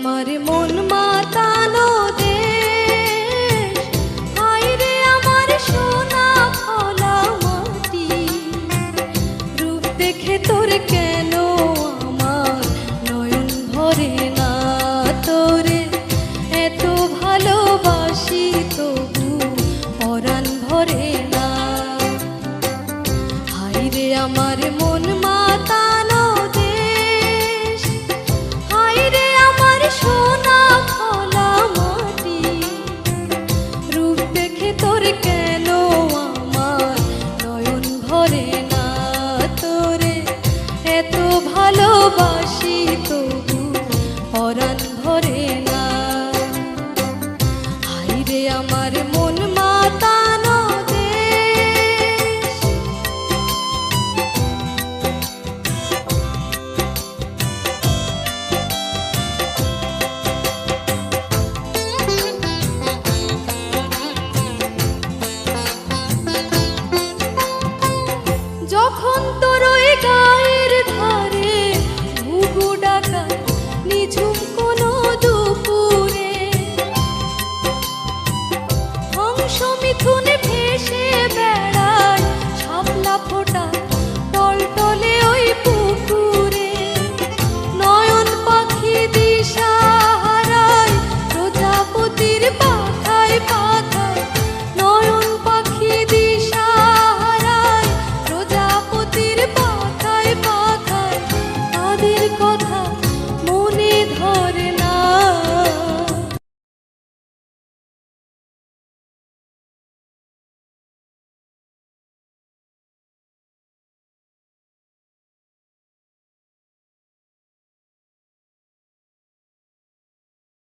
আমার মন মাতানো হায় রে আমার সোনা ফলা মাটি। রূপ দেখে তোর কেন আমার নয়ন ভরে না তোরে? এত ভালোবাসি তবু পরাণ ভরে না। রে আমার মন মাতানো রে আমার মন মিথুনে ভেসে বেড়ায় শাপলা ফোটা টলটলে ওই পুকুরে। নয়ন পাখি দিশা হারায়, প্রজাপতির পাখায় পাখায়। পাখি দিশা হারায়, প্রজাপতির পাখায়। তাদের কথা